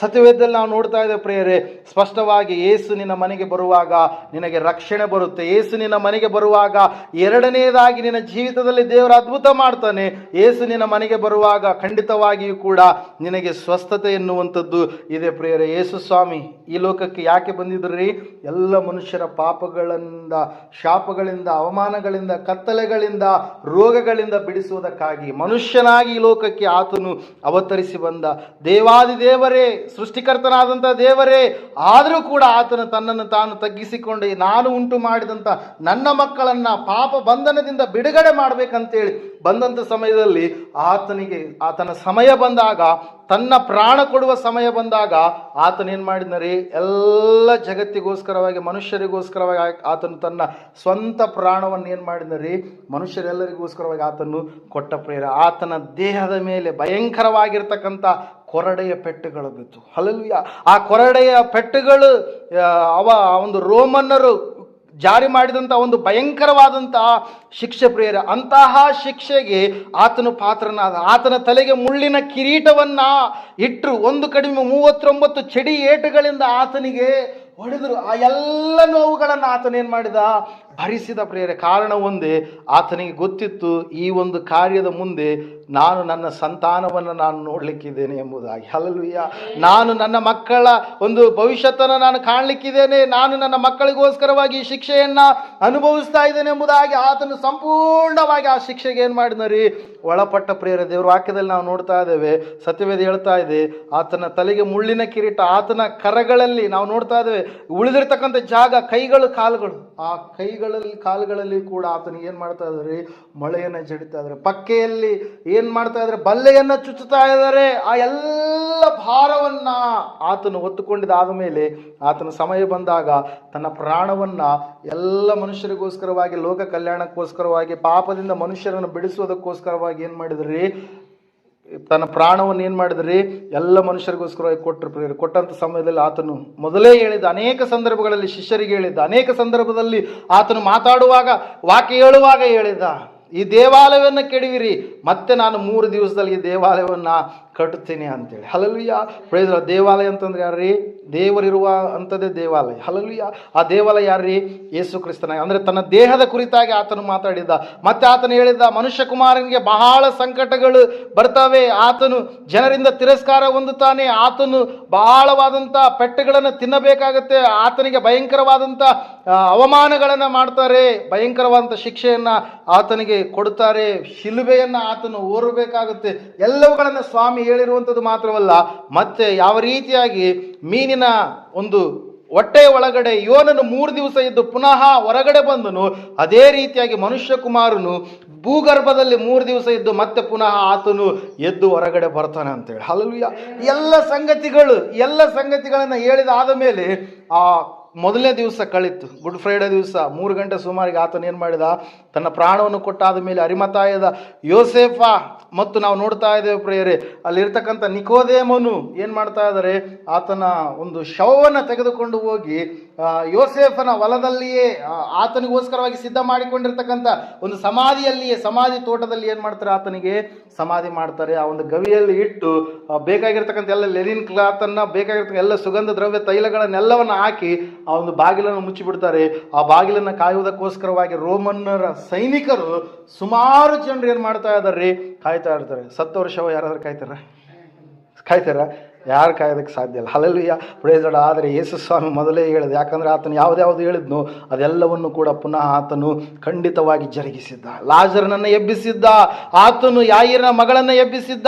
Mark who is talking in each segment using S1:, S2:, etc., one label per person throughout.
S1: ಸತ್ಯವೇದದಲ್ಲಿ ನಾವು ನೋಡ್ತಾ ಇದ್ದೇವೆ ಪ್ರಿಯರೇ, ಸ್ಪಷ್ಟವಾಗಿ ಏಸು ನಿನ್ನ ಮನೆಗೆ ಬರುವಾಗ ನಿನಗೆ ರಕ್ಷಣೆ ಬರುತ್ತೆ. ಏಸು ನಿನ್ನ ಮನೆಗೆ ಬರುವಾಗ ಎರಡನೆಯದಾಗಿ ನಿನ್ನ ಜೀವಿತದಲ್ಲಿ ದೇವರು ಅದ್ಭುತ ಮಾಡ್ತಾನೆ. ಏಸು ನಿನ್ನ ಮನೆಗೆ ಬರುವಾಗ ಖಂಡಿತವಾಗಿಯೂ ಕೂಡ ನಿನಗೆ ಸ್ವಸ್ಥತೆ ಎನ್ನುವಂಥದ್ದು ಇದೆ ಪ್ರಿಯರೇ. ಏಸು ಸ್ವಾಮಿ, ಈ ಲೋಕಕ್ಕೆ ಯಾಕೆ ಬಂದಿದ್ರಿ ಎಲ್ಲ ಮನುಷ್ಯರ ಪಾಪಗಳಿಂದ, ಶಾಪಗಳಿಂದ, ಅವಮಾನಗಳಿಂದ, ಕತ್ತಲೆಗಳಿಂದ, ರೋಗಗಳಿಂದ ಬಿಡಿಸುವುದಕ್ಕಾಗಿ ಮನುಷ್ಯನಾಗಿ ಈ ಲೋಕಕ್ಕೆ ಆತನು ಅವತರಿಸಿ ಬಂದ ದೇವಾದಿ ದೇವರೇ ಸೃಷ್ಟಿಕರ್ತನಾದಂಥ ದೇವರೇ, ಆದರೂ ಕೂಡ ಆತನು ತನ್ನನ್ನು ತಾನು ತಗ್ಗಿಸಿಕೊಂಡು, ನಾನು ಉಂಟು ಮಾಡಿದಂಥ ನನ್ನ ಮಕ್ಕಳನ್ನು ಪಾಪ ಬಂಧನದಿಂದ ಬಿಡುಗಡೆ ಮಾಡಬೇಕಂತೇಳಿ ಬಂದಂಥ ಸಮಯದಲ್ಲಿ ಆತನಿಗೆ, ಆತನ ಸಮಯ ಬಂದಾಗ, ತನ್ನ ಪ್ರಾಣ ಕೊಡುವ ಸಮಯ ಬಂದಾಗ ಆತನೇನು ಮಾಡಿದ್ನರಿ? ಎಲ್ಲ ಜಗತ್ತಿಗೋಸ್ಕರವಾಗಿ, ಮನುಷ್ಯರಿಗೋಸ್ಕರವಾಗಿ ಆತನು ತನ್ನ ಸ್ವಂತ ಪ್ರಾಣವನ್ನು ಏನು ಮಾಡಿದ್ನರಿ? ಮನುಷ್ಯರೆಲ್ಲರಿಗೋಸ್ಕರವಾಗಿ ಆತನು ಕೊಟ್ಟ ಪ್ರೇರ. ಆತನ ದೇಹದ ಮೇಲೆ ಭಯಂಕರವಾಗಿರ್ತಕ್ಕಂಥ ಕೊರಡೆಯ ಪೆಟ್ಟುಗಳು ಬಿತ್ತು. ಹಲಲ್ವಿಯ ಆ ಕೊರಡೆಯ ಪೆಟ್ಟುಗಳು ಅವ ಒಂದು ರೋಮನ್ನರು ಜಾರಿ ಮಾಡಿದಂಥ ಒಂದು ಭಯಂಕರವಾದಂತಹ ಶಿಕ್ಷೆ ಪ್ರಿಯರ, ಅಂತಹ ಶಿಕ್ಷೆಗೆ ಆತನು ಪಾತ್ರನಾದ, ಆತನ ತಲೆಗೆ ಮುಳ್ಳಿನ ಕಿರೀಟವನ್ನ ಇಟ್ಟರು ಒಂದು ಕಡಿಮೆ ಮೂವತ್ತೊಂಬತ್ತು ಚಡಿ ಏಟುಗಳಿಂದ ಆತನಿಗೆ ಹೊಡೆದರು. ಆ ಎಲ್ಲ ನೋವುಗಳನ್ನು ಆತನೇನು ಮಾಡಿದ? ಭರಿಸಿದ ಪ್ರೇರೆ ಕಾರಣ ಒಂದೇ, ಆತನಿಗೆ ಗೊತ್ತಿತ್ತು, ಈ ಒಂದು ಕಾರ್ಯದ ಮುಂದೆ ನಾನು ನನ್ನ ಸಂತಾನವನ್ನು ನಾನು ನೋಡಲಿಕ್ಕಿದ್ದೇನೆ ಎಂಬುದಾಗಿ. ಅಲ್ಲಲ್ವಯ್ಯ ನಾನು ನನ್ನ ಮಕ್ಕಳ ಒಂದು ಭವಿಷ್ಯತನ ನಾನು ಕಾಣಲಿಕ್ಕಿದ್ದೇನೆ, ನಾನು ನನ್ನ ಮಕ್ಕಳಿಗೋಸ್ಕರವಾಗಿ ಈ ಶಿಕ್ಷೆಯನ್ನು ಅನುಭವಿಸ್ತಾ ಇದ್ದೇನೆ ಎಂಬುದಾಗಿ ಆತನು ಸಂಪೂರ್ಣವಾಗಿ ಆ ಶಿಕ್ಷೆಗೆ ಏನು ಮಾಡಿದ್ನರಿ ಒಳಪಟ್ಟ ಪ್ರೇರೆ ದೇವರ ವಾಕ್ಯದಲ್ಲಿ ನಾವು ನೋಡ್ತಾ ಇದ್ದೇವೆ, ಸತ್ಯವೇದ ಹೇಳ್ತಾ ಇದೆ, ಆತನ ತಲೆಗೆ ಮುಳ್ಳಿನ ಕಿರೀಟ, ಆತನ ಕರಗಳಲ್ಲಿ ನಾವು ನೋಡ್ತಾ ಇದ್ದೇವೆ, ಉಳಿದಿರ್ತಕ್ಕಂಥ ಜಾಗ, ಕೈಗಳು, ಕಾಲುಗಳು. ಆ ಕೈಗಳಲ್ಲಿ ಕಾಲುಗಳಲ್ಲಿ ಕೂಡ ಆತನು ಏನು ಮಾಡ್ತಾ ಇದ್ದಾರೆ ಮಳೆಯನ್ನು ಜಡಿತಾ ಇದ್ದಾರೆ ಪಕ್ಕೆಯಲ್ಲಿ ಏನು ಮಾಡ್ತಾ ಇದ್ದಾರೆ ಬಲ್ಲೆಯನ್ನು ಚುಚ್ಚುತ್ತಾ ಇದ್ದಾರೆ ಆ ಎಲ್ಲ ಭಾರವನ್ನ ಆತನು ಹೊತ್ತುಕೊಂಡಿದ್ದಾದ ಮೇಲೆ ಆತನ ಸಮಯ ಬಂದಾಗ ತನ್ನ ಪ್ರಾಣವನ್ನ ಎಲ್ಲ ಮನುಷ್ಯರಿಗೋಸ್ಕರವಾಗಿ, ಲೋಕ ಕಲ್ಯಾಣಕ್ಕೋಸ್ಕರವಾಗಿ, ಪಾಪದಿಂದ ಮನುಷ್ಯರನ್ನು ಬಿಡಿಸುವುದಕ್ಕೋಸ್ಕರವಾಗಿ ಏನು ಮಾಡಿದ್ರಿ ತನ್ನ ಪ್ರಾಣವನ್ನು ಏನು ಮಾಡಿದ್ರಿ? ಎಲ್ಲ ಮನುಷ್ಯರಿಗೋಸ್ಕರವಾಗಿ ಕೊಟ್ಟರು ಪ್ರಿಯರು. ಕೊಟ್ಟಂಥ ಸಮಯದಲ್ಲಿ ಆತನು ಮೊದಲೇ ಹೇಳಿದ ಅನೇಕ ಸಂದರ್ಭಗಳಲ್ಲಿ, ಶಿಷ್ಯರಿಗೆ ಹೇಳಿದ್ದ ಅನೇಕ ಸಂದರ್ಭದಲ್ಲಿ ಆತನು ಮಾತಾಡುವಾಗ, ವಾಕ್ಯ ಹೇಳುವಾಗ ಹೇಳಿದ, ಈ ದೇವಾಲಯವನ್ನು ಕೆಡವಿರಿ ಮತ್ತೆ ನಾನು ಮೂರು ದಿವಸದಲ್ಲಿ ದೇವಾಲಯವನ್ನು ಕಟ್ಟುತ್ತೇನೆ ಅಂತೇಳಿ. ಹಲಲುಯ್ಯ ಪ್ರೈಸ್ ದೇವಾಲಯ ಅಂತಂದ್ರೆ ಯಾರ್ರೀ? ದೇವರಿರುವ ಅಂಥದ್ದೇ ದೇವಾಲಯ. ಹಲಲುಯ್ಯ ಆ ದೇವಾಲಯ ಯಾರ್ರೀ? ಯೇಸು ಕ್ರಿಸ್ತನ. ಅಂದರೆ ತನ್ನ ದೇಹದ ಕುರಿತಾಗಿ ಆತನು ಮಾತಾಡಿದ್ದ. ಮತ್ತೆ ಆತನು ಹೇಳಿದ ಮನುಷ್ಯ ಕುಮಾರನಿಗೆ ಬಹಳ ಸಂಕಟಗಳು ಬರ್ತವೆ. ಆತನು ಜನರಿಂದ ತಿರಸ್ಕಾರ ಹೊಂದುತ್ತಾನೆ. ಆತನು ಬಹಳವಾದಂಥ ಪೆಟ್ಟುಗಳನ್ನು ತಿನ್ನಬೇಕಾಗತ್ತೆ. ಆತನಿಗೆ ಭಯಂಕರವಾದಂಥ ಅವಮಾನಗಳನ್ನು ಮಾಡ್ತಾರೆ. ಭಯಂಕರವಾದಂಥ ಶಿಕ್ಷೆಯನ್ನು ಆತನಿಗೆ ಕೊಡುತ್ತಾರೆ. ಶಿಲುಬೆಯನ್ನು ಆತನು ಓರಬೇಕಾಗುತ್ತೆ ಎಲ್ಲವುಗಳನ್ನು ಸ್ವಾಮಿ ಹೇಳಿರುವಂಥದ್ದು ಮಾತ್ರವಲ್ಲ, ಮತ್ತೆ ಯಾವ ರೀತಿಯಾಗಿ ಮೀನಿನ ಒಂದು ಹೊಟ್ಟೆಯ ಒಳಗಡೆ ಯೋನನು ಮೂರು ದಿವಸ ಇದ್ದು ಪುನಃ ಹೊರಗಡೆ ಬಂದನು, ಅದೇ ರೀತಿಯಾಗಿ ಮನುಷ್ಯ ಕುಮಾರನು ಭೂಗರ್ಭದಲ್ಲಿ ಮೂರು ದಿವಸ ಇದ್ದು ಮತ್ತೆ ಪುನಃ ಆತನು ಎದ್ದು ಹೊರಗಡೆ ಬರ್ತಾನೆ ಅಂತೇಳಿ. ಹಲಲುಯ್ಯ ಎಲ್ಲ ಸಂಗತಿಗಳು, ಎಲ್ಲ ಸಂಗತಿಗಳನ್ನು ಹೇಳಿದಾದ ಮೇಲೆ ಆ ಮೊದಲನೇ ದಿವಸ ಕಳಿತು. ಗುಡ್ ಫ್ರೈಡೆ ದಿವಸ. ಮೂರು ಗಂಟೆ ಸುಮಾರಿಗೆ ಆತನ ಏನು ಮಾಡಿದ? ತನ್ನ ಪ್ರಾಣವನ್ನು ಕೊಟ್ಟಾದ ಮೇಲೆ ಅರಿಮತಾಯದ ಯೋಸೇಫ ಮತ್ತು ನಾವು ನೋಡ್ತಾ ಇದ್ದೇವೆ ಪ್ರಿಯರೇ, ಅಲ್ಲಿರ್ತಕ್ಕಂಥ ನಿಕೋದೇಮನು ಏನು ಮಾಡ್ತಾ ಇದ್ದಾರೆ? ಆತನ ಒಂದು ಶವವನ್ನು ತೆಗೆದುಕೊಂಡು ಹೋಗಿ ಯೋಸೇಫನ ಹೊಲದಲ್ಲಿಯೇ ಆತನಿಗೋಸ್ಕರವಾಗಿ ಸಿದ್ಧ ಮಾಡಿಕೊಂಡಿರ್ತಕ್ಕಂಥ ಒಂದು ಸಮಾಧಿಯಲ್ಲಿಯೇ, ಸಮಾಧಿ ತೋಟದಲ್ಲಿ ಏನು ಮಾಡ್ತಾರೆ ಆತನಿಗೆ? ಸಮಾಧಿ ಮಾಡ್ತಾರೆ. ಆ ಒಂದು ಗವಿಯಲ್ಲಿ ಇಟ್ಟು ಬೇಕಾಗಿರ್ತಕ್ಕಂಥ ಎಲ್ಲ ಲೆನಿನ್ ಕ್ಲಾತನ್ನು ಬೇಕಾಗಿರ್ತಕ್ಕಂಥ ಎಲ್ಲ ಸುಗಂಧ ದ್ರವ್ಯ ತೈಲಗಳನ್ನೆಲ್ಲವನ್ನು ಹಾಕಿ ಆ ಒಂದು ಬಾಗಿಲನ್ನು ಮುಚ್ಚಿಬಿಡ್ತಾರೆ. ಆ ಬಾಗಿಲನ್ನು ಕಾಯುವುದಕ್ಕೋಸ್ಕರವಾಗಿ ರೋಮನ್ನರ ಸೈನಿಕರು ಸುಮಾರು ಜನರು ಏನು ಮಾಡ್ತಾ ಇದ್ದಾರೆ ಕಾಯ್ತಾ ಇರ್ತಾರೆ. ಸತ್ತು ವರ್ಷವ ಯಾರಾದರೂ ಕಾಯ್ತಾರ? ಕಾಯ್ತಾರ? ಯಾರು ಕಾಯೋದಕ್ಕೆ ಸಾಧ್ಯ ಇಲ್ಲ. ಹಲಲುಯ್ಯ ಪ್ರಯೋಜನ ಆದರೆ ಯೇಸು ಸ್ವಾಮಿ ಮೊದಲೇ ಹೇಳಿದ, ಯಾಕಂದರೆ ಆತನು ಯಾವುದ್ಯಾವುದು ಹೇಳಿದ್ನು ಅದೆಲ್ಲವನ್ನು ಕೂಡ ಪುನಃ ಆತನು ಖಂಡಿತವಾಗಿ ಜರುಗಿಸಿದ್ದ. ಲಾಜರನನ್ನು ಎಬ್ಬಿಸಿದ್ದ, ಆತನು ಯಾಯಿರನ ಮಗಳನ್ನು ಎಬ್ಬಿಸಿದ್ದ.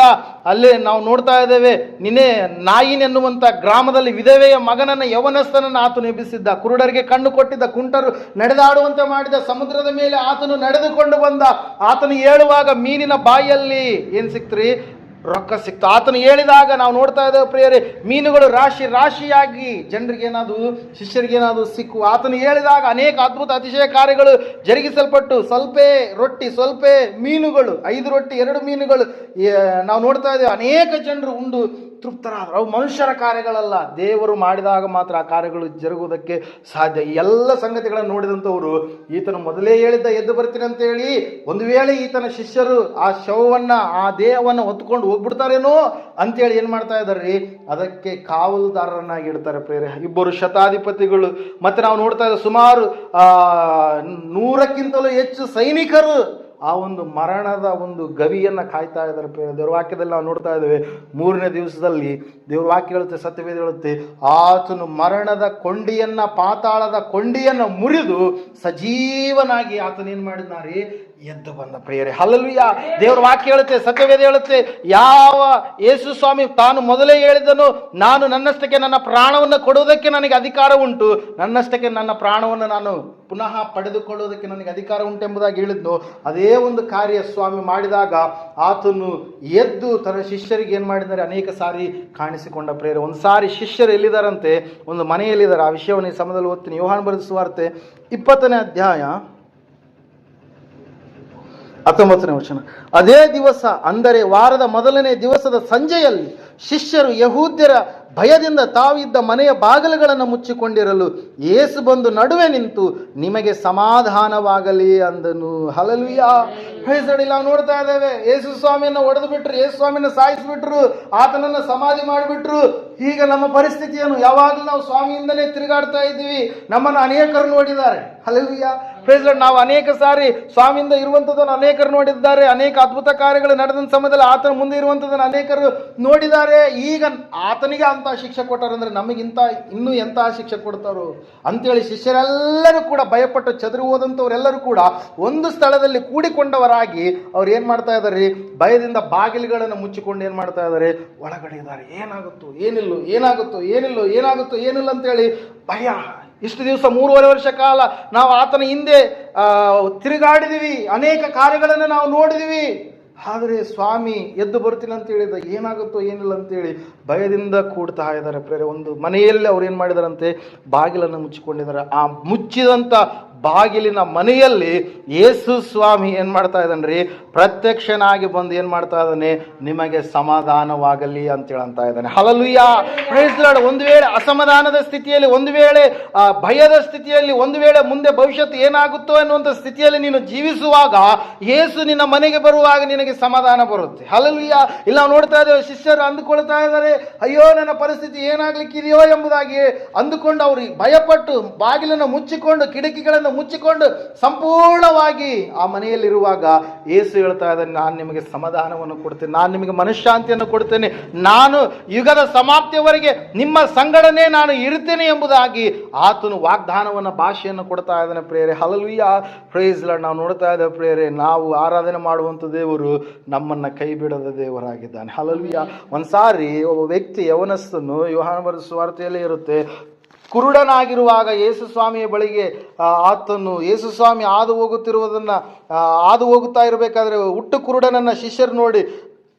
S1: ಅಲ್ಲೇ ನಾವು ನೋಡ್ತಾ ಇದ್ದೇವೆ, ನಿನ್ನೆ ನಾಯಿನೆನ್ನುವಂಥ ಗ್ರಾಮದಲ್ಲಿ ವಿಧವೆಯ ಮಗನನ್ನು, ಯವನಸ್ಥನನ್ನು ಆತನು ಎಬ್ಬಿಸಿದ್ದ. ಕುರುಡರಿಗೆ ಕಣ್ಣು ಕೊಟ್ಟಿದ್ದ, ಕುಂಟರು ನಡೆದಾಡುವಂತೆ ಮಾಡಿದ, ಸಮುದ್ರದ ಮೇಲೆ ಆತನು ನಡೆದುಕೊಂಡು ಬಂದ. ಆತನು ಹೇಳುವಾಗ ಮೀನಿನ ಬಾಯಲ್ಲಿ, ಏನು ಸಿಕ್ತ್ರಿ? ರೊಕ್ಕ ಸಿಕ್ತು. ಆತನು ಹೇಳಿದಾಗ ನಾವು ನೋಡ್ತಾ ಇದ್ದೇವೆ ಪ್ರಿಯರೇ, ಮೀನುಗಳು ರಾಶಿ ರಾಶಿಯಾಗಿ ಜನರಿಗೆ ಶಿಷ್ಯರಿಗೇನಾದರೂ ಸಿಕ್ಕು ಆತನು ಹೇಳಿದಾಗ ಅನೇಕ ಅದ್ಭುತ ಅತಿಶಯ ಕಾರ್ಯಗಳು ಜರುಗಿಸಲ್ಪಟ್ಟು, ಸ್ವಲ್ಪೇ ರೊಟ್ಟಿ, ಸ್ವಲ್ಪೇ ಮೀನುಗಳು, ಐದು ರೊಟ್ಟಿ, ಎರಡು ಮೀನುಗಳು ನಾವು ನೋಡ್ತಾ ಇದ್ದೇವೆ ಅನೇಕ ಜನರು ಉಂಡು ತೃಪ್ತರಾದರು ಅವು ಮನುಷ್ಯರ ಕಾರ್ಯಗಳಲ್ಲ. ದೇವರು ಮಾಡಿದಾಗ ಮಾತ್ರ ಆ ಕಾರ್ಯಗಳು ಜರುಗುವುದಕ್ಕೆ ಸಾಧ್ಯ. ಎಲ್ಲ ಸಂಗತಿಗಳನ್ನು ನೋಡಿದಂಥವರು, ಈತನು ಮೊದಲೇ ಹೇಳಿದ್ದ ಎದ್ದು ಬರ್ತೀನಿ ಅಂತ ಹೇಳಿ ಒಂದು ವೇಳೆ ಈತನ ಶಿಷ್ಯರು ಆ ಶವವನ್ನು, ಆ ದೇಹವನ್ನು ಹೊತ್ಕೊಂಡು ಹೋಗ್ಬಿಡ್ತಾರೇನೋ ಅಂತೇಳಿ ಏನು ಮಾಡ್ತಾ ಇದ್ದಾರೆ ಅದಕ್ಕೆ ಕಾವಲುದಾರರನ್ನಾಗಿ ಇಡ್ತಾರೆ ಪ್ರೇರೆ. ಇಬ್ಬರು ಶತಾಧಿಪತಿಗಳು. ಮತ್ತು ನಾವು ನೋಡ್ತಾ ಇದ್ದ ಸುಮಾರು ನೂರಕ್ಕಿಂತಲೂ ಹೆಚ್ಚು ಸೈನಿಕರು ಆ ಒಂದು ಮರಣದ ಒಂದು ಗವಿಯನ್ನು ಕಾಯ್ತಾ ಇದ್ದಾರೆ ದೇವ್ರ ನಾವು ನೋಡ್ತಾ ಇದ್ದೇವೆ. ಮೂರನೇ ದಿವಸದಲ್ಲಿ ದೇವ್ರ ವಾಕ್ಯ ಹೇಳುತ್ತೆ, ಸತ್ಯವೇದ ಹೇಳುತ್ತೆ, ಆತನು ಮರಣದ ಕೊಂಡಿಯನ್ನ, ಪಾತಾಳದ ಕೊಂಡಿಯನ್ನು ಮುರಿದು ಸಜೀವನಾಗಿ ಆತನೇನು ಮಾಡಿದ್ದಾರೆ? ಎದ್ದು ಬಂದ ಪ್ರಿಯರೇ. ಹಲಲುಯ್ಯ ದೇವ್ರ ವಾಕ್ಯ ಹೇಳುತ್ತೆ, ಸತ್ಯವೇದ ಹೇಳುತ್ತೆ, ಯಾವ ಯೇಸು ಸ್ವಾಮಿ ತಾನು ಮೊದಲೇ ಹೇಳಿದನು, ನಾನು ನನ್ನಷ್ಟಕ್ಕೆ ನನ್ನ ಪ್ರಾಣವನ್ನು ಕೊಡುವುದಕ್ಕೆ ನನಗೆ ಅಧಿಕಾರ ಉಂಟು, ನನ್ನಷ್ಟಕ್ಕೆ ನನ್ನ ಪ್ರಾಣವನ್ನು ನಾನು ಪುನಃ ಪಡೆದುಕೊಳ್ಳುವುದಕ್ಕೆ ನನಗೆ ಅಧಿಕಾರ ಉಂಟು ಎಂಬುದಾಗಿ ಹೇಳಿದ್ನು. ಅದೇ ಒಂದು ಕಾರ್ಯ ಸ್ವಾಮಿ ಮಾಡಿದಾಗ ಆತನು ಎದ್ದು ತನ್ನ ಶಿಷ್ಯರಿಗೆ ಏನು ಮಾಡಿದ್ದಾರೆ? ಅನೇಕ ಸಾರಿ ಕಾಣಿಸಿಕೊಂಡ ಪ್ರೇರೆ ಒಂದು ಸಾರಿ ಶಿಷ್ಯರು ಎಲ್ಲಿದ್ದಾರಂತೆ? ಒಂದು ಮನೆಯಲ್ಲಿದ್ದಾರೆ. ಆ ವಿಷಯವನ್ನು ಈ ಸಮಯದಲ್ಲಿ ಓದ್ತೀನಿ. ಯೋಹಾನ್ ಬರೆದ ಸುವಾರ್ತೆ ಇಪ್ಪತ್ತನೇ ಅಧ್ಯಾಯ ಹತ್ತೊಂಬತ್ತನೇ ವಚನ. ಅದೇ ದಿವಸ ಅಂದರೆ ವಾರದ ಮೊದಲನೇ ದಿವಸದ ಸಂಜೆಯಲ್ಲಿ ಶಿಷ್ಯರು ಯಹೂದ್ಯರ ಭಯದಿಂದ ತಾವಿದ್ದ ಮನೆಯ ಬಾಗಿಲುಗಳನ್ನು ಮುಚ್ಚಿಕೊಂಡಿರಲು ಏಸು ಬಂದು ನಡುವೆ ನಿಂತು ನಿಮಗೆ ಸಮಾಧಾನವಾಗಲಿ ಅಂದನು. ಹಲಲುಯ್ಯ ಹೇಳ್ಸಡಿ ನಾವು ನೋಡ್ತಾ ಇದ್ದೇವೆ ಯೇಸು ಸ್ವಾಮಿಯನ್ನು ಒಡೆದು ಬಿಟ್ರು ಯೇಸು ಸ್ವಾಮಿನ ಸಾಯಿಸಿಬಿಟ್ರು ಆತನನ್ನ ಸಮಾಧಿ ಮಾಡಿಬಿಟ್ರು. ಈಗ ನಮ್ಮ ಪರಿಸ್ಥಿತಿಯನ್ನು ಯಾವಾಗಲೂ ನಾವು ಸ್ವಾಮಿಯಿಂದಲೇ ತಿರುಗಾಡ್ತಾ ಇದ್ದೀವಿ. ನಮ್ಮನ್ನು ಅನೇಕರು ನೋಡಿದ್ದಾರೆ. ಹಲಲುಯ್ಯ ಪ್ರೈಸ್ ಲಾರ್ಡ್, ನಾವು ಅನೇಕ ಸಾರಿ ಸ್ವಾಮಿಯಿಂದ ಇರುವಂಥದ್ದನ್ನು ಅನೇಕರು ನೋಡಿದ್ದಾರೆ. ಅನೇಕ ಅದ್ಭುತ ಕಾರ್ಯಗಳು ನಡೆದ ಸಮಯದಲ್ಲಿ ಆತನ ಮುಂದೆ ಇರುವಂಥದ್ದನ್ನು ಅನೇಕರು ನೋಡಿದ್ದಾರೆ. ಈಗ ಆತನಿಗೆ ಅಂತ ಶಿಕ್ಷೆ ಕೊಟ್ಟಾರಂದ್ರೆ ನಮಗಿಂತ ಇನ್ನೂ ಎಂತಹ ಶಿಕ್ಷೆ ಕೊಡ್ತಾರೋ ಅಂತೇಳಿ ಶಿಷ್ಯರೆಲ್ಲರೂ ಕೂಡ ಭಯಪಟ್ಟು ಚದುರು ಹೋದಂಥವರೆಲ್ಲರೂ ಕೂಡ ಒಂದು ಸ್ಥಳದಲ್ಲಿ ಕೂಡಿಕೊಂಡವರಾಗಿ ಅವ್ರು ಏನು ಮಾಡ್ತಾ ಇದ್ದಾರೆ ಭಯದಿಂದ ಬಾಗಿಲುಗಳನ್ನು ಮುಚ್ಚಿಕೊಂಡು ಏನು ಮಾಡ್ತಾ ಇದ್ದಾರೆ ಒಳಗಡೆ ಇದ್ದಾರೆ. ಏನಾಗುತ್ತೋ? ಏನಿಲ್ಲೋ? ಏನಾಗುತ್ತೋ? ಏನಿಲ್ಲೋ? ಏನಾಗುತ್ತೋ? ಏನಿಲ್ಲ ಅಂತೇಳಿ ಭಯ. ಇಷ್ಟು ದಿವಸ ಮೂರುವರೆ ವರ್ಷ ಕಾಲ ನಾವು ಆತನ ಹಿಂದೆ ತಿರುಗಾಡಿದೀವಿ. ಅನೇಕ ಕಾರ್ಯಗಳನ್ನು ನಾವು ನೋಡಿದೀವಿ. ಆದರೆ ಸ್ವಾಮಿ ಎದ್ದು ಬರ್ತೀನಿ ಅಂತ ಹೇಳಿದ ಏನಾಗುತ್ತೋ ಏನಿಲ್ಲ ಅಂತೇಳಿ ಭಯದಿಂದ ಕೂಡ್ತಾ ಇದ್ದಾರೆ ಪ್ರೇರೆ ಒಂದು ಮನೆಯಲ್ಲಿ ಅವ್ರು ಏನು ಮಾಡಿದಾರಂತೆ? ಬಾಗಿಲನ್ನು ಮುಚ್ಚಿಕೊಂಡಿದ್ದಾರೆ. ಆ ಮುಚ್ಚಿದಂಥ ಬಾಗಿಲಿನ ಮನೆಯಲ್ಲಿ ಯೇಸು ಸ್ವಾಮಿ ಏನು ಮಾಡ್ತಾ ಇದ್ದಾನೆ ರೀ ಪ್ರತ್ಯಕ್ಷನಾಗಿ ಬಂದು ಏನು ಮಾಡ್ತಾ ಇದ್ದಾನೆ? ನಿಮಗೆ ಸಮಾಧಾನವಾಗಲಿ ಅಂತೇಳಂತ ಅಂತ ಇದ್ದಾನೆ. ಹಲಲುಯ್ಯ ಪ್ರೈಸ್ ಲಾರ್ಡ್ ಒಂದು ವೇಳೆ ಅಸಮಾಧಾನದ ಸ್ಥಿತಿಯಲ್ಲಿ, ಒಂದು ವೇಳೆ ಭಯದ ಸ್ಥಿತಿಯಲ್ಲಿ, ಒಂದು ವೇಳೆ ಮುಂದೆ ಭವಿಷ್ಯತ್ ಏನಾಗುತ್ತೋ ಅನ್ನುವಂಥ ಸ್ಥಿತಿಯಲ್ಲಿ ನೀನು ಜೀವಿಸುವಾಗ ಯೇಸು ನಿನ್ನ ಮನೆಗೆ ಬರುವಾಗ ನಿನಗೆ ಸಮಾಧಾನ ಬರುತ್ತೆ. ಹಲಲುಯ್ಯ ಇಲ್ಲ ನೋಡ್ತಾ ಇದ್ದೇವೆ, ಶಿಷ್ಯರು ಅಂದುಕೊಳ್ತಾ ಇದ್ದಾರೆ, ಅಯ್ಯೋ, ನನ್ನ ಪರಿಸ್ಥಿತಿ ಏನಾಗ್ಲಿಕ್ಕಿದೆಯೋ ಎಂಬುದಾಗಿ ಅಂದುಕೊಂಡು ಅವ್ರಿಗೆ ಭಯಪಟ್ಟು ಬಾಗಿಲನ್ನು ಮುಚ್ಚಿಕೊಂಡು ಕಿಟಕಿಗಳನ್ನು ಮುಚ್ಚಿಕೊಂಡು ಸಂಪೂರ್ಣವಾಗಿ ಆ ಮನೆಯಲ್ಲಿರುವಾಗ ಏಸು ಹೇಳ್ತಾ ಇದ್ದಾನೆ, ನಾನು ನಿಮಗೆ ಸಮಾಧಾನವನ್ನು ಕೊಡ್ತೇನೆ, ನಾನು ನಿಮಗೆ ಮನಃಶಾಂತಿಯನ್ನು ಕೊಡ್ತೇನೆ, ನಾನು ಯುಗದ ಸಮಾಪ್ತಿಯವರೆಗೆ ನಿಮ್ಮ ಸಂಗಡನೆ ನಾನು ಇರ್ತೇನೆ ಎಂಬುದಾಗಿ ಆತನು ವಾಗ್ದಾನವನ್ನು, ಭಾಷೆಯನ್ನು ಕೊಡ್ತಾ ಇದ್ದಾನೆ ಪ್ರೇರೆ ಹಲವಿಯ ಪ್ರೈಸ್ ಲಾರ್ಡ್ ನಾವು ನೋಡ್ತಾ ಇದ್ದೇವೆ ಪ್ರೇರೆ ನಾವು ಆರಾಧನೆ ಮಾಡುವಂಥ ದೇವರು ನಮ್ಮನ್ನು ಕೈ ಬಿಡದ ದೇವರಾಗಿದ್ದಾನೆ ಒಂದು ಸಾರಿ ಒಬ್ಬ ವ್ಯಕ್ತಿ ಯವನಸ್ಸನ್ನು ಯೋಹಾನ ಬರೆದ ಸುವಾರ್ತೆಯಲ್ಲೇ ಇರುತ್ತೆ ಕುರುಡನಾಗಿರುವಾಗ ಯೇಸು ಸ್ವಾಮಿಯ ಬಳಿಗೆ ಆತನು ಯೇಸು ಸ್ವಾಮಿ ಹಾದು ಹೋಗುತ್ತಿರುವುದನ್ನು ಹಾದು ಹೋಗುತ್ತಾ ಇರಬೇಕಾದ್ರೆ ಹುಟ್ಟು ಕುರುಡನನ್ನು ಶಿಷ್ಯರು ನೋಡಿ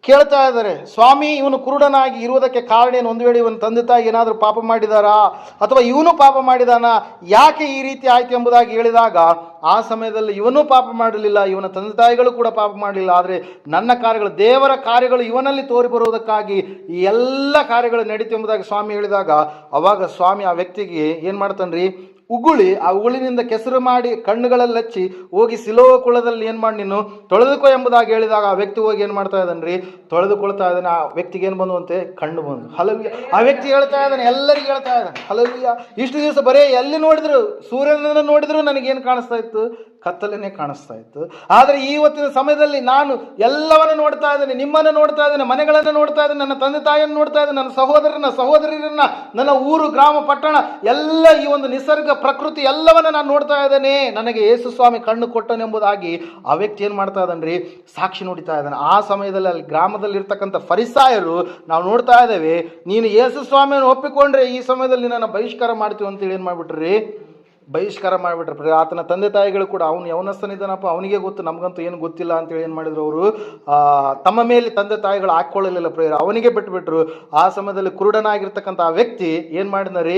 S1: ಕೇಳ್ತಾ ಇದ್ದಾರೆ, ಸ್ವಾಮಿ, ಇವನು ಕುರುಡನಾಗಿ ಇರುವುದಕ್ಕೆ ಕಾರಣ ಏನು? ಒಂದು ವೇಳೆ ಇವನು ತಂದೆ ತಾಯಿ ಏನಾದರೂ ಪಾಪ ಮಾಡಿದಾರಾ? ಅಥವಾ ಇವನು ಪಾಪ ಮಾಡಿದಾನ? ಯಾಕೆ ಈ ರೀತಿ ಆಯ್ತು ಎಂಬುದಾಗಿ ಹೇಳಿದಾಗ, ಆ ಸಮಯದಲ್ಲಿ ಇವನು ಪಾಪ ಮಾಡಲಿಲ್ಲ, ಇವನ ತಂದೆ ತಾಯಿಗಳು ಕೂಡ ಪಾಪ ಮಾಡಲಿಲ್ಲ. ಆದರೆ ನನ್ನ ಕಾರ್ಯಗಳು, ದೇವರ ಕಾರ್ಯಗಳು ಇವನಲ್ಲಿ ತೋರಿ ಬರುವುದಕ್ಕಾಗಿ ಈ ಎಲ್ಲ ಕಾರ್ಯಗಳು ನಡೀತು ಎಂಬುದಾಗಿ ಸ್ವಾಮಿ ಹೇಳಿದಾಗ, ಅವಾಗ ಸ್ವಾಮಿ ಆ ವ್ಯಕ್ತಿಗೆ ಏನು ಮಾಡ್ತಾನ್ರಿ? ಉಗುಳಿ ಆ ಉಗುಳಿನಿಂದ ಕೆಸರು ಮಾಡಿ ಕಣ್ಣುಗಳಲ್ಲಿ ಹಚ್ಚಿ ಹೋಗಿ ಸಿಲೋವ ಕುಳದಲ್ಲಿ ಏನು ಮಾಡಿ ನೀನು? ತೊಳೆದುಕೋ ಎಂಬುದಾಗಿ ಹೇಳಿದಾಗ ಆ ವ್ಯಕ್ತಿ ಹೋಗಿ ಏನು ಮಾಡ್ತಾ ಇದ್ದಾನೆ ತೊಳೆದುಕೊಳ್ತಾ ಇದ್ದಾನೆ. ಆ ವ್ಯಕ್ತಿಗೆ ಏನು ಬಂದುವಂತೆ? ಕಣ್ಣು ಬಂದು. ಹಲವಿಯ ಆ ವ್ಯಕ್ತಿ ಹೇಳ್ತಾ ಇದ್ದಾನೆ, ಎಲ್ಲರಿಗೂ ಹೇಳ್ತಾ ಇದ್ದಾನೆ. ಹಲವಿಯ ಇಷ್ಟು ದಿವಸ ಬರೀ ಎಲ್ಲಿ ನೋಡಿದ್ರು? ಸೂರ್ಯನನ್ನು ನೋಡಿದ್ರು ನನಗೇನು ಕಾಣಿಸ್ತಾ ಇತ್ತು? ಕತ್ತಲೇ ಕಾಣಿಸ್ತಾ ಇತ್ತು. ಆದರೆ ಇವತ್ತಿನ ಸಮಯದಲ್ಲಿ ನಾನು ಎಲ್ಲವನ್ನು ನೋಡ್ತಾ ಇದ್ದೇನೆ. ನಿಮ್ಮನ್ನು ನೋಡ್ತಾ ಇದ್ದೇನೆ, ಮನೆಗಳನ್ನು ನೋಡ್ತಾ ಇದ್ದೇನೆ, ನನ್ನ ತಂದೆ ತಾಯಿಯನ್ನು ನೋಡ್ತಾ ಇದ್ದೇನೆ, ನನ್ನ ಸಹೋದರನ ಸಹೋದರಿಯರನ್ನ, ನನ್ನ ಊರು, ಗ್ರಾಮ, ಪಟ್ಟಣ, ಎಲ್ಲ ಈ ಒಂದು ನಿಸರ್ಗ ಪ್ರಕೃತಿ ಎಲ್ಲವನ್ನ ನಾನು ನೋಡ್ತಾ ಇದ್ದೇನೆ. ನನಗೆ ಯೇಸು ಸ್ವಾಮಿ ಕಣ್ಣು ಕೊಟ್ಟನೆಂಬುದಾಗಿ ಆ ವ್ಯಕ್ತಿ ಏನು ಮಾಡ್ತಾ ಇದ್ದಾನೆ ಸಾಕ್ಷಿ ನೋಡಿತಾ ಇದ್ದಾನೆ. ಆ ಸಮಯದಲ್ಲಿ ಅಲ್ಲಿ ಗ್ರಾಮದಲ್ಲಿ ಇರ್ತಕ್ಕಂಥ ಫರಿಸಾಯರು, ನಾವು ನೋಡ್ತಾ ಇದ್ದೇವೆ, ನೀನು ಯೇಸು ಸ್ವಾಮಿಯನ್ನು ಒಪ್ಪಿಕೊಂಡ್ರೆ ಈ ಸಮಯದಲ್ಲಿ ನನ್ನ ಬಹಿಷ್ಕಾರ ಮಾಡ್ತೀವಿ ಅಂತೇಳಿ ಏನು ಮಾಡ್ಬಿಟ್ರಿ? ಬಹಿಷ್ಕಾರ ಮಾಡಿಬಿಟ್ರೆ. ಆತನ ತಂದೆ ತಾಯಿಗಳು ಕೂಡ ಅವನು ಯವನಸ್ಥನಿದ್ದಾನಪ್ಪ, ಅವನಿಗೆ ಗೊತ್ತು, ನಮಗಂತೂ ಏನು ಗೊತ್ತಿಲ್ಲ ಅಂತೇಳಿ ಏನು ಮಾಡಿದ್ರು ಅವರು? ತಮ್ಮ ಮೇಲೆ ತಂದೆ ತಾಯಿಗಳು ಹಾಕ್ಕೊಳ್ಳಲಿಲ್ಲ ಪ್ರೇಯರ್, ಅವನಿಗೆ ಬಿಟ್ಟುಬಿಟ್ರು ಆ ಸಮಯದಲ್ಲಿ ಕುರುಡನಾಗಿರ್ತಕ್ಕಂಥ ಆ ವ್ಯಕ್ತಿ ಏನು ಮಾಡಿದ್ರಿ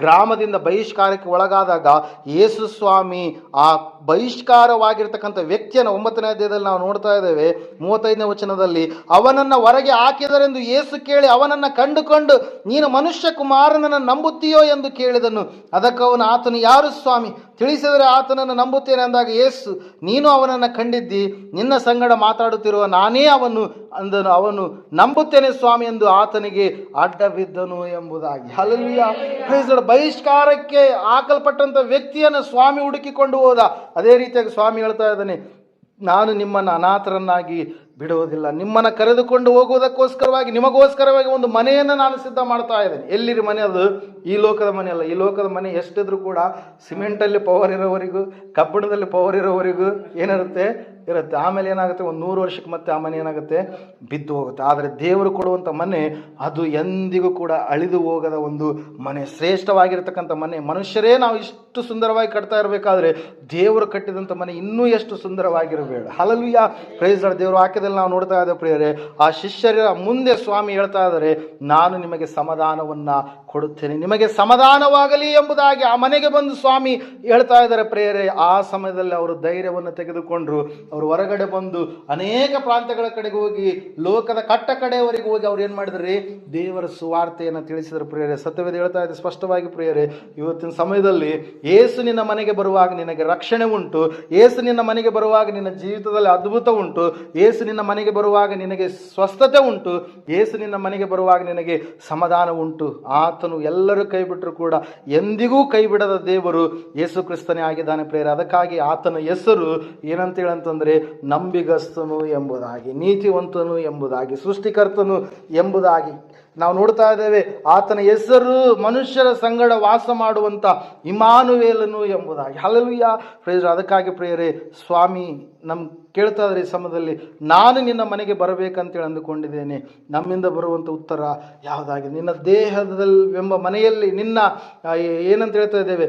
S1: ಗ್ರಾಮದಿಂದ ಬಹಿಷ್ಕಾರಕ್ಕೆ ಒಳಗಾದಾಗ ಯೇಸು ಸ್ವಾಮಿ ಆ ಬಹಿಷ್ಕಾರವಾಗಿರ್ತಕ್ಕಂಥ ವ್ಯಕ್ತಿಯನ್ನು ಒಂಬತ್ತನೇ ಅಧ್ಯಾಯದಲ್ಲಿ ನಾವು ನೋಡ್ತಾ ಇದ್ದೇವೆ, ಮೂವತ್ತೈದನೇ ವಚನದಲ್ಲಿ, ಅವನನ್ನು ಹೊರಗೆ ಹಾಕಿದರೆಂದು ಯೇಸು ಕೇಳಿ ಅವನನ್ನು ಕಂಡುಕೊಂಡು, ನೀನು ಮನುಷ್ಯ ಕುಮಾರನನ್ನು ನಂಬುತ್ತೀಯೋ ಎಂದು ಕೇಳಿದನು. ಅದಕ್ಕೆ ಅವನು ಆತನು, ಯಾರು ಸ್ವಾಮಿ ತಿಳಿಸಿದರೆ ಆತನನ್ನು ನಂಬುತ್ತೇನೆ ಅಂದಾಗ ಯೇಸು ನೀನು ಅವನನ್ನು ಕಂಡಿದ್ದಿ, ನಿನ್ನ ಸಂಗಡ ಮಾತಾಡುತ್ತಿರುವ ನಾನೇ ಅವನು ಅಂದನು. ಅವನು ನಂಬುತ್ತೇನೆ ಸ್ವಾಮಿ ಎಂದು ಆತನಿಗೆ ಅಡ್ಡ ಬಿದ್ದನು ಎಂಬುದಾಗಿ ಅಲ್ಲಿಯ ಬಹಿಷ್ಕಾರಕ್ಕೆ ಹಾಕಲ್ಪಟ್ಟಂಥ ವ್ಯಕ್ತಿಯನ್ನು ಸ್ವಾಮಿ ಹುಡುಕಿಕೊಂಡು ಹೋದ. ಅದೇ ರೀತಿಯಾಗಿ ಸ್ವಾಮಿ ಹೇಳ್ತಾ ಇದ್ದಾನೆ, ನಾನು ನಿಮ್ಮನ್ನು ಅನಾಥರನ್ನಾಗಿ ಬಿಡುವುದಿಲ್ಲ. ನಿಮ್ಮನ್ನು ಕರೆದುಕೊಂಡು ಹೋಗುವುದಕ್ಕೋಸ್ಕರವಾಗಿ, ನಿಮಗೋಸ್ಕರವಾಗಿ ಒಂದು ಮನೆಯನ್ನು ನಾನು ಸಿದ್ಧ ಮಾಡ್ತಾ ಇದ್ದೇನೆ. ಎಲ್ಲಿರಿ ಮನೆ ಅದು? ಈ ಲೋಕದ ಮನೆ ಅಲ್ಲ. ಈ ಲೋಕದ ಮನೆ ಎಷ್ಟಿದ್ರೂ ಕೂಡ ಸಿಮೆಂಟಲ್ಲಿ ಪವರ್ ಇರೋವರೆಗೂ, ಕಬ್ಬಿಣದಲ್ಲಿ ಪವರ್ ಇರೋವರೆಗೂ ಏನಿರುತ್ತೆ? ಇರುತ್ತೆ. ಆಮೇಲೆ ಏನಾಗುತ್ತೆ? ಒಂದು ನೂರು ವರ್ಷಕ್ಕೆ ಮತ್ತೆ ಆ ಮನೆ ಏನಾಗುತ್ತೆ? ಬಿದ್ದು ಹೋಗುತ್ತೆ. ಆದರೆ ದೇವರು ಕೊಡುವಂಥ ಮನೆ ಅದು ಎಂದಿಗೂ ಕೂಡ ಅಳಿದು ಹೋಗದ ಒಂದು ಮನೆ. ಶ್ರೇಷ್ಠವಾಗಿರತಕ್ಕಂಥ ಮನೆ. ಮನುಷ್ಯರೇ ನಾವು ಇಷ್ಟು ಸುಂದರವಾಗಿ ಕಟ್ತಾ ಇರಬೇಕಾದ್ರೆ ದೇವರು ಕಟ್ಟಿದಂಥ ಮನೆ ಇನ್ನೂ ಎಷ್ಟು ಸುಂದರವಾಗಿರಬೇಡ. ಹಲಲುಯ ಪ್ರೈಸ್ ದೇವರು ಹಾಕಿದಲ್ಲಿ ನಾವು ನೋಡ್ತಾ ಇದ್ದೇವೆ ಪ್ರಿಯರೇ. ಆ ಶಿಷ್ಯರ ಮುಂದೆ ಸ್ವಾಮಿ ಹೇಳ್ತಾ ಇದ್ದಾರೆ, ನಾನು ನಿಮಗೆ ಸಮಾಧಾನವನ್ನು ಕೊಡುತ್ತೇನೆ. ನಿಮಗೆ ಸಮಾಧಾನವಾಗಲಿ ಎಂಬುದಾಗಿ ಆ ಮನೆಗೆ ಬಂದು ಸ್ವಾಮಿ ಹೇಳ್ತಾ ಇದ್ದಾರೆ, ಪ್ರೇಯರೆ, ಆ ಸಮಯದಲ್ಲಿ ಅವರು ಧೈರ್ಯವನ್ನು ತೆಗೆದುಕೊಂಡರು. ಅವರು ಹೊರಗಡೆ ಬಂದು ಅನೇಕ ಪ್ರಾಂತ್ಯಗಳ ಕಡೆಗೆ ಹೋಗಿ, ಲೋಕದ ಕಟ್ಟ ಕಡೆಯವರೆಗೆ ಹೋಗಿ ಅವ್ರು ಏನು ಮಾಡಿದ್ರಿ? ದೇವರ ಸುವಾರ್ತೆಯನ್ನು ತಿಳಿಸಿದ್ರು, ಪ್ರೇಯರೆ. ಸತ್ಯವೇದ ಹೇಳ್ತಾ ಇದೆ ಸ್ಪಷ್ಟವಾಗಿ, ಪ್ರೇಯರೆ, ಇವತ್ತಿನ ಸಮಯದಲ್ಲಿ ಏಸು ನಿನ್ನ ಮನೆಗೆ ಬರುವಾಗ ನಿನಗೆ ರಕ್ಷಣೆ ಉಂಟು. ಏಸು ನಿನ್ನ ಮನೆಗೆ ಬರುವಾಗ ನಿನ್ನ ಜೀವಿತದಲ್ಲಿ ಅದ್ಭುತ ಉಂಟು. ಏಸು ನಿನ್ನ ಮನೆಗೆ ಬರುವಾಗ ನಿನಗೆ ಸ್ವಸ್ಥತೆ ಉಂಟು. ಏಸು ನಿನ್ನ ಮನೆಗೆ ಬರುವಾಗ ನಿನಗೆ ಸಮಾಧಾನ ಉಂಟು. ಆತನು ಎಲ್ಲರೂ ಕೈ ಬಿಟ್ಟರು ಕೂಡ ಎಂದಿಗೂ ಕೈ ಬಿಡದ ದೇವರು ಯೇಸು ಕ್ರಿಸ್ತನೇ ಆಗಿದ್ದಾನೆ ಪ್ರೇರ ಅದಕ್ಕಾಗಿ ಆತನ ಹೆಸರು ಏನಂತ ಅಂತಂದರೆ ನಂಬಿಗಸ್ತನು ಎಂಬುದಾಗಿ, ನೀತಿವಂತನು ಎಂಬುದಾಗಿ, ಸೃಷ್ಟಿಕರ್ತನು ಎಂಬುದಾಗಿ ನಾವು ನೋಡ್ತಾ ಇದ್ದೇವೆ, ಆತನ ಹೆಸರು ಮನುಷ್ಯರ ಸಂಗಡ ವಾಸ ಮಾಡುವಂಥ ಇಮಾನುವೇಲನು ಎಂಬುದಾಗಿ. ಹಲಲುಯ್ಯ ಪ್ರೇಯರ್ ಅದಕ್ಕಾಗಿ ಪ್ರೇಯರೇ, ಸ್ವಾಮಿ ನಮ್ಮ ಕೇಳ್ತಾ ಇದ್ರೆ ಈ ಸಮಯದಲ್ಲಿ, ನಾನು ನಿನ್ನ ಮನೆಗೆ ಬರಬೇಕಂತೇಳಿ ಅಂದುಕೊಂಡಿದ್ದೇನೆ. ನಮ್ಮಿಂದ ಬರುವಂಥ ಉತ್ತರ ಯಾವುದಾಗಿದೆ? ನಿನ್ನ ದೇಹದಲ್ಲಿ ಎಂಬ ಮನೆಯಲ್ಲಿ ನಿನ್ನ ಏನಂತ ಹೇಳ್ತಾ ಇದ್ದೇವೆ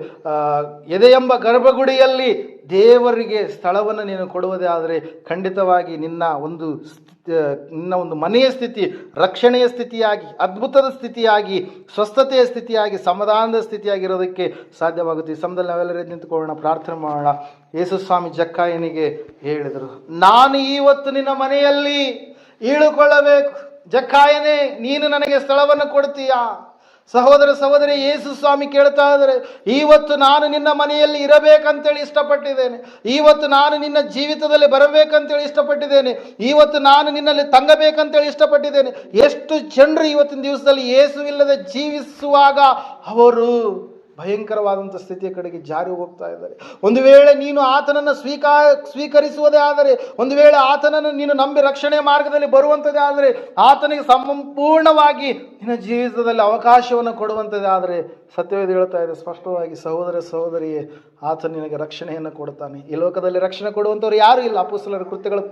S1: ಎದೆ ಎಂಬ ಗರ್ಭಗುಡಿಯಲ್ಲಿ ದೇವರಿಗೆ ಸ್ಥಳವನ್ನು ನೀನು ಕೊಡುವುದೇ ಆದರೆ ಖಂಡಿತವಾಗಿ ನಿನ್ನ ಒಂದು ನಿನ್ನ ಒಂದು ಮನೆಯ ಸ್ಥಿತಿ, ರಕ್ಷಣೆಯ ಸ್ಥಿತಿಯಾಗಿ, ಅದ್ಭುತದ ಸ್ಥಿತಿಯಾಗಿ, ಸ್ವಸ್ಥತೆಯ ಸ್ಥಿತಿಯಾಗಿ, ಸಮಾಧಾನದ ಸ್ಥಿತಿಯಾಗಿರೋದಕ್ಕೆ ಸಾಧ್ಯವಾಗುತ್ತೆ. ಈ ಸಮಯದಲ್ಲಿ ನಾವೆಲ್ಲರೂ ನಿಂತುಕೊಳ್ಳೋಣ, ಪ್ರಾರ್ಥನೆ ಮಾಡೋಣ. ಯೇಸುಸ್ವಾಮಿ ಜಕ್ಕಾಯನಿಗೆ ಹೇಳಿದರು, ನಾನು ಇವತ್ತು ನಿನ್ನ ಮನೆಯಲ್ಲಿ ಇಳುಕೊಳ್ಳಬೇಕು. ಜಕ್ಕಾಯನೇ, ನೀನು ನನಗೆ ಸ್ಥಳವನ್ನು ಕೊಡ್ತೀಯಾ? ಸಹೋದರ ಸಹೋದರಿ, ಯೇಸು ಸ್ವಾಮಿ ಕೇಳ್ತಾ ಇದ್ದಾರೆ ಇವತ್ತು ನಾನು ನಿನ್ನ ಮನೆಯಲ್ಲಿ ಇರಬೇಕಂತೇಳಿ ಇಷ್ಟಪಟ್ಟಿದ್ದೇನೆ. ಇವತ್ತು ನಾನು ನಿನ್ನ ಜೀವಿತದಲ್ಲಿ ಬರಬೇಕಂತೇಳಿ ಇಷ್ಟಪಟ್ಟಿದ್ದೇನೆ. ಇವತ್ತು ನಾನು ನಿನ್ನಲ್ಲಿ ತಂಗಬೇಕಂತೇಳಿ ಇಷ್ಟಪಟ್ಟಿದ್ದೇನೆ. ಎಷ್ಟು ಜನರು ಇವತ್ತಿನ ದಿವಸದಲ್ಲಿ ಯೇಸುವಿಲ್ಲದೆ ಜೀವಿಸುವಾಗ ಅವರು ಭಯಂಕರವಾದಂಥ ಸ್ಥಿತಿಯ ಕಡೆಗೆ ಜಾರಿ ಹೋಗ್ತಾ ಇದ್ದಾರೆ. ಒಂದು ವೇಳೆ ನೀನು ಆತನನ್ನು ಸ್ವೀಕಾರ, ಸ್ವೀಕರಿಸುವುದೇ ಆದರೆ, ಒಂದು ವೇಳೆ ಆತನನ್ನು ನೀನು ನಂಬಿ ರಕ್ಷಣೆ ಮಾರ್ಗದಲ್ಲಿ ಬರುವಂಥದ್ದೇ ಆದರೆ, ಆತನಿಗೆ ಸಂಪೂರ್ಣವಾಗಿ ನಿನ್ನ ಜೀವಿತದಲ್ಲಿ ಅವಕಾಶವನ್ನು ಕೊಡುವಂಥದ್ದೇ ಆದರೆ, ಸತ್ಯವೇದ ಹೇಳ್ತಾ ಇದೆ, ಸ್ಪಷ್ಟವಾಗಿ ಸಹೋದರ ಸಹೋದರಿಯೇ ಆತ ನಿನಗೆ ರಕ್ಷಣೆಯನ್ನು ಕೊಡ್ತಾನೆ ಈ ಲೋಕದಲ್ಲಿ ರಕ್ಷಣೆ ಕೊಡುವಂಥವ್ರು ಯಾರೂ ಇಲ್ಲ. ಅಪುಸಲರ ಕೃತ್ಯಗಳು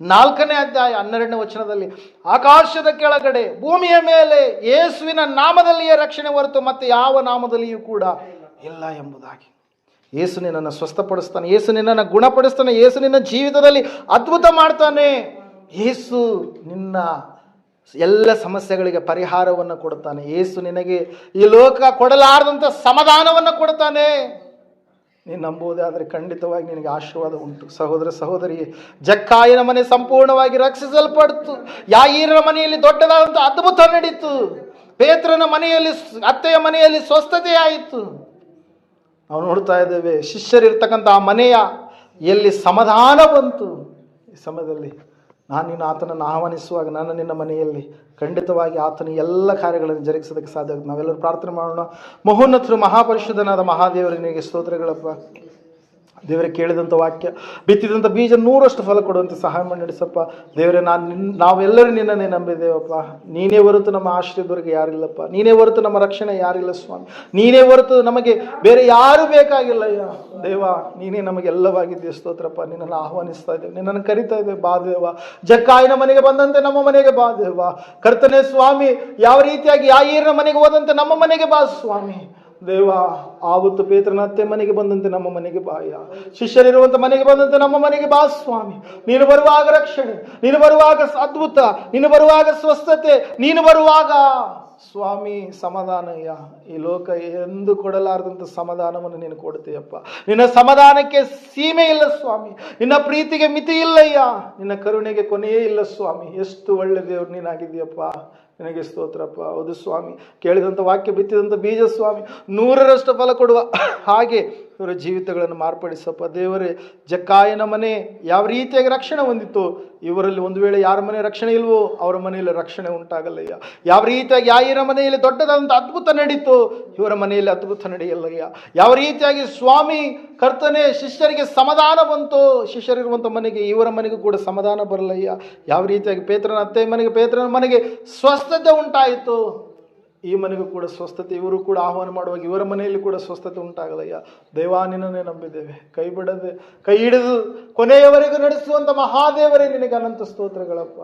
S1: ನಾಲ್ಕನೇ ಅಧ್ಯಾಯ ಹನ್ನೆರಡನೇ ವಚನದಲ್ಲಿ, ಆಕಾಶದ ಕೆಳಗಡೆ ಭೂಮಿಯ ಮೇಲೆ ಯೇಸುವಿನ ನಾಮದಲ್ಲಿಯೇ ರಕ್ಷಣೆ ಹೊರತು ಮತ್ತೆ ಯಾವ ನಾಮದಲ್ಲಿಯೂ ಕೂಡ ಇಲ್ಲ ಎಂಬುದಾಗಿ. ಯೇಸು ನಿನ್ನನ್ನು ಸ್ವಸ್ಥಪಡಿಸ್ತಾನೆ, ಯೇಸು ನಿನ್ನನ್ನು ಗುಣಪಡಿಸ್ತಾನೆ, ಯೇಸು ನಿನ್ನ ಜೀವಿತದಲ್ಲಿ ಅದ್ಭುತ ಮಾಡ್ತಾನೆ. ಯೇಸು ನಿನ್ನ ಎಲ್ಲ ಸಮಸ್ಯೆಗಳಿಗೆ ಪರಿಹಾರವನ್ನು ಕೊಡ್ತಾನೆ ಯೇಸು ನಿನಗೆ ಈ ಲೋಕ ಕೊಡಲಾರದಂಥ ಸಮಾಧಾನವನ್ನು ಕೊಡ್ತಾನೆ ನೀನು ನಂಬುವುದಾದರೆ ಖಂಡಿತವಾಗಿ ನಿನಗೆ ಆಶೀರ್ವಾದ ಉಂಟು. ಸಹೋದರ ಸಹೋದರಿ ಜಕ್ಕಾಯನ ಮನೆ ಸಂಪೂರ್ಣವಾಗಿ ರಕ್ಷಿಸಲ್ಪಡ್ತು. ಯಾಯಿರ ಮನೆಯಲ್ಲಿ ದೊಡ್ಡದಾದಂಥ ಅದ್ಭುತ ನಡೀತು. ಪೇತ್ರನ ಮನೆಯಲ್ಲಿ ಅತ್ತೆಯ ಮನೆಯಲ್ಲಿ ಸ್ವಸ್ಥತೆ ಆಯಿತು. ನಾವು ನೋಡ್ತಾ ಇದ್ದೇವೆ, ಶಿಷ್ಯರಿರ್ತಕ್ಕಂಥ ಆ ಮನೆಯ ಎಲ್ಲಿ ಸಮಾಧಾನ ಬಂತು. ಈ ಸಮಯದಲ್ಲಿ ನಾನು ನಿನ್ನ ಆತನನ್ನು ಆಹ್ವಾನಿಸುವಾಗ ನಾನು ನಿನ್ನ ಮನೆಯಲ್ಲಿ ಖಂಡಿತವಾಗಿ ಆತನ ಎಲ್ಲ ಕಾರ್ಯಗಳನ್ನು ಜರುಗಿಸೋದಕ್ಕೆ ಸಾಧ್ಯ ಆಗುತ್ತೆ. ನಾವೆಲ್ಲರೂ ಪ್ರಾರ್ಥನೆ ಮಾಡೋಣ. ಮಹೋನ್ನತರು, ಮಹಾಪರಿಶುದ್ಧನಾದ ಮಹಾದೇವರನಿಗೆ ಸ್ತೋತ್ರಗಳಪ್ಪ. ದೇವರೇ ಕೇಳಿದಂಥ ವಾಕ್ಯ, ಬಿತ್ತಿದಂಥ ಬೀಜ ನೂರಷ್ಟು ಫಲ ಕೊಡುವಂತೆ ಸಹಾಯ ಮಾಡಿ, ನಡೆಸಪ್ಪ. ದೇವರೇ, ನಾನು ನಿನ್ನ ನಾವೆಲ್ಲರೂ ನಿನ್ನನ್ನೇ ನಂಬಿದ್ದೇವಪ್ಪ. ನೀನೇ ಹೊರತು ನಮ್ಮ ಆಶ್ರಯದವರೆಗೆ ಯಾರಿಲ್ಲಪ್ಪ. ನೀನೇ ಹೊರತು ನಮ್ಮ ರಕ್ಷಣೆ ಯಾರಿಲ್ಲ, ಸ್ವಾಮಿ. ನೀನೇ ಹೊರತು ನಮಗೆ ಬೇರೆ ಯಾರೂ ಬೇಕಾಗಿಲ್ಲ, ಅಯ್ಯ. ದೇವ, ನೀನೇ ನಮಗೆ ಎಲ್ಲವಾಗಿದ್ದೀಯ ಸ್ತೋತ್ರಪ್ಪ, ನಿನ್ನನ್ನು ಆಹ್ವಾನಿಸ್ತಾ ಇದ್ದೇವೆ. ನಿನ್ನನ್ನು ಕರಿತಾ ಇದ್ದೇವೆ. ಬಾ, ದೇವ. ಜಕ್ಕಾಯಿನ ಮನೆಗೆ ಬಂದಂತೆ ನಮ್ಮ ಮನೆಗೆ ಬಾ, ದೇವ. ಕರ್ತನೆ, ಸ್ವಾಮಿ, ಯಾವ ರೀತಿಯಾಗಿ ಯಾ ಈರಿನ ಮನೆಗೆ ಹೋದಂತೆ ನಮ್ಮ ಮನೆಗೆ ಬಾ, ಸ್ವಾಮಿ. ದೇವ, ಆವತ್ತು ಪೇತ್ರನತ್ತೆ ಮನೆಗೆ ಬಂದಂತೆ ನಮ್ಮ ಮನೆಗೆ ಬಾಯ. ಶಿಷ್ಯರಿರುವಂತ ಮನೆಗೆ ಬಂದಂತೆ ನಮ್ಮ ಮನೆಗೆ ಬಾ ಸ್ವಾಮಿ. ನೀನು ಬರುವಾಗ ರಕ್ಷಣೆ, ನೀನು ಬರುವಾಗ ಅದ್ಭುತ, ನೀನು ಬರುವಾಗ ಸ್ವಸ್ಥತೆ, ನೀನು ಬರುವಾಗ ಸ್ವಾಮಿ ಸಮಾಧಾನಯ್ಯ ಈ ಲೋಕ ಎಂದು ಕೊಡಲಾರದಂತ ಸಮಾಧಾನವನ್ನು ನೀನು ಕೊಡ್ತೀಯಪ್ಪ. ನಿನ್ನ ಸಮಾಧಾನಕ್ಕೆ ಸೀಮೆ ಇಲ್ಲ ಸ್ವಾಮಿ. ನಿನ್ನ ಪ್ರೀತಿಗೆ ಮಿತಿ ಇಲ್ಲಯ್ಯ ನಿನ್ನ ಕರುಣೆಗೆ ಕೊನೆಯೇ ಇಲ್ಲ ಸ್ವಾಮಿ. ಎಷ್ಟು ಒಳ್ಳೆ ದೇವ್ರು ನೀನಾಗಿದ್ದೀಯಪ್ಪ. ನಿನಗೆ ಸ್ತೋತ್ರಪ್ಪ. ಹೌದು ಸ್ವಾಮಿ. ಕೇಳಿದಂಥ ವಾಕ್ಯ ಬಿತ್ತಿದಂಥ ಬೀಜ ಸ್ವಾಮಿ. ನೂರರಷ್ಟು ಫಲ ಕೊಡುವ ಹಾಗೆ ಇವರ ಜೀವಿತಗಳನ್ನು ಮಾರ್ಪಡಿಸಪ್ಪ. ದೇವರೇ, ಜಕ್ಕಾಯನ ಮನೆ ಯಾವ ರೀತಿಯಾಗಿ ರಕ್ಷಣೆ ಹೊಂದಿತ್ತು ಇವರಲ್ಲಿ ಒಂದು ವೇಳೆ ಯಾರ ಮನೆ ರಕ್ಷಣೆ ಇಲ್ವೋ, ಅವರ ಮನೆಯಲ್ಲಿ ರಕ್ಷಣೆ ಉಂಟಾಗಲ್ಲಯ್ಯ. ಯಾವ ರೀತಿಯಾಗಿ ಯಾರ ಮನೆಯಲ್ಲಿ ದೊಡ್ಡದಾದಂಥ ಅದ್ಭುತ ನಡೀತು, ಇವರ ಮನೆಯಲ್ಲಿ ಅದ್ಭುತ ನಡೆಯಲ್ಲಯ್ಯ. ಯಾವ ರೀತಿಯಾಗಿ ಸ್ವಾಮಿ, ಕರ್ತನೆ, ಶಿಷ್ಯರಿಗೆ ಸಮಾಧಾನ ಬಂತು, ಶಿಷ್ಯರಿರುವಂಥ ಮನೆಗೆ ಇವರ ಮನೆಗೂ ಕೂಡ ಸಮಾಧಾನ ಬರಲಯ್ಯ ಯಾವ ರೀತಿಯಾಗಿ ಪೇತ್ರನ ಅತ್ತೆ ಮನೆಗೆ, ಪೇತ್ರನ ಮನೆಗೆ ಸ್ವಸ್ಥತೆ ಉಂಟಾಯಿತು ಈ ಮನೆಗೂ ಕೂಡ ಸ್ವಸ್ಥತೆ, ಇವರು ಕೂಡ ಆಹ್ವಾನ ಮಾಡುವಾಗ ಇವರ ಮನೆಯಲ್ಲಿ ಕೂಡ ಸ್ವಸ್ಥತೆ ಉಂಟಾಗಲಯ್ಯ ದೇವಾ ನಿನ್ನನ್ನೇ ನಂಬಿದ್ದೇವೆ. ಕೈ ಬಿಡದೆ, ಕೈ ಹಿಡಿದು ಕೊನೆಯವರೆಗೂ ನಡೆಸುವಂಥ ಮಹಾದೇವರೇ ನಿನಗೆ ಅನಂತ ಸ್ತೋತ್ರಗಳಪ್ಪ.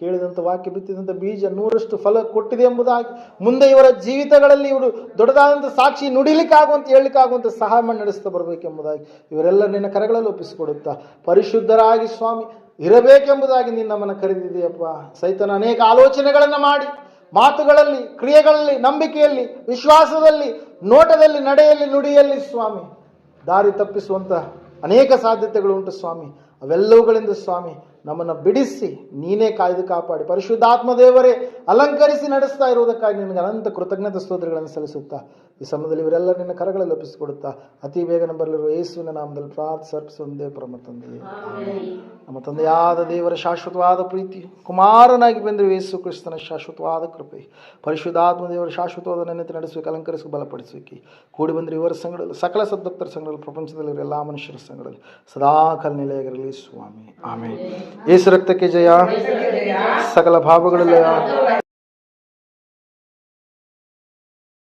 S1: ಕೇಳಿದಂಥ ವಾಕ್ಯ ಬಿತ್ತಿದಂಥ ಬೀಜ ನೂರಷ್ಟು ಫಲ ಕೊಟ್ಟಿದೆ ಎಂಬುದಾಗಿ ಮುಂದೆ ಇವರ ಜೀವಿತಗಳಲ್ಲಿ ಇವರು ದೊಡ್ಡದಾದಂಥ ಸಾಕ್ಷಿ ನುಡಿಲಿಕ್ಕಾಗುವಂತ ಹೇಳಲಿಕ್ಕಾಗುವಂಥ ಸಹಾಯ ಮಾಡಿ ನಡೆಸ್ತಾ ಬರಬೇಕೆಂಬುದಾಗಿ ಇವರೆಲ್ಲ ನಿನ್ನ ಕರಗಳಲ್ಲಿ ಒಪ್ಪಿಸಿಕೊಡುತ್ತಾ. ಪರಿಶುದ್ಧರಾಗಿ ಸ್ವಾಮಿ ಇರಬೇಕೆಂಬುದಾಗಿ ನಿನ್ನ ನಮ್ಮನ್ನು ಕರೆದಿದೆಯಪ್ಪ. ಸೈತನ ಅನೇಕ ಆಲೋಚನೆಗಳನ್ನು ಮಾಡಿ ಮಾತುಗಳಲ್ಲಿ, ಕ್ರಿಯೆಗಳಲ್ಲಿ, ನಂಬಿಕೆಯಲ್ಲಿ, ವಿಶ್ವಾಸದಲ್ಲಿ, ನೋಟದಲ್ಲಿ, ನಡೆಯಲ್ಲಿ, ನುಡಿಯಲ್ಲಿ, ಸ್ವಾಮಿ. ದಾರಿ ತಪ್ಪಿಸುವಂತಹ ಅನೇಕ ಸಾಧ್ಯತೆಗಳು ಉಂಟು ಸ್ವಾಮಿ. ಅವೆಲ್ಲವುಗಳಿಂದ ಸ್ವಾಮಿ, ನಮ್ಮನ್ನು ಬಿಡಿಸಿ, ನೀನೇ ಕಾಯ್ದು ಕಾಪಾಡಿ. ಪರಿಶುದ್ಧಾತ್ಮ ದೇವರೇ, ಅಲಂಕರಿಸಿ ನಡೆಸ್ತಾ ಇರುವುದಕ್ಕಾಗಿ ನಿನಗೆ ಅನಂತ ಕೃತಜ್ಞತೆ ಸ್ತೋತ್ರಗಳನ್ನು ಸಲ್ಲಿಸುತ್ತಾ. ಈ ಸಮಯದಲ್ಲಿ ಇವರೆಲ್ಲ ನಿನ್ನ ಕರಗಳಲ್ಲಿ ಒಪ್ಪಿಸಿಕೊಡುತ್ತಾ ಅತಿ ಬೇಗನೆ ಬರಲಿರುವ ಯೇಸುವಿನ ನಾಮದಲ್ಲಿ ಪ್ರಾತ್ ಅರ್ಪಿಸುವಂದೇ ಪರಮ ತಂದೆಯೇ ನಮ್ಮ ತಂದೆಯಾದ ದೇವರ ಶಾಶ್ವತವಾದ ಪ್ರೀತಿ ಕುಮಾರನಾಗಿ ಬಂದರೆ ಯೇಸು ಕ್ರಿಸ್ತನ ಶಾಶ್ವತವಾದ ಕೃಪೆ ಪರಿಶುದ್ಧಾತ್ಮ ದೇವರ ಶಾಶ್ವತವಾದ ನೆನೆತೆ ನಡೆಸುವಿಕೆ ಅಲಂಕರಿಸಿ ಬಲಪಡಿಸುವಿಕೆ ಕೂಡಿ ಬಂದರೆ ಇವರ ಸಂಘದಲ್ಲಿ ಸಕಲ ಸದ್ಭಕ್ತರ ಸಂಘಗಳಲ್ಲಿ ಪ್ರಪಂಚದಲ್ಲಿ ಎಲ್ಲ ಮನುಷ್ಯರ ಸಂಘದಲ್ಲಿ ಸದಾ ಕಲ್ ನೆಲೆಯಾಗಿರಲಿ ಸ್ವಾಮಿ. ಆಮೇಲೆ ಯೇಸು ರಕ್ತಕ್ಕೆ ಜಯ. ಸಕಲ ಭಾವಗಳಲ್ಲಿ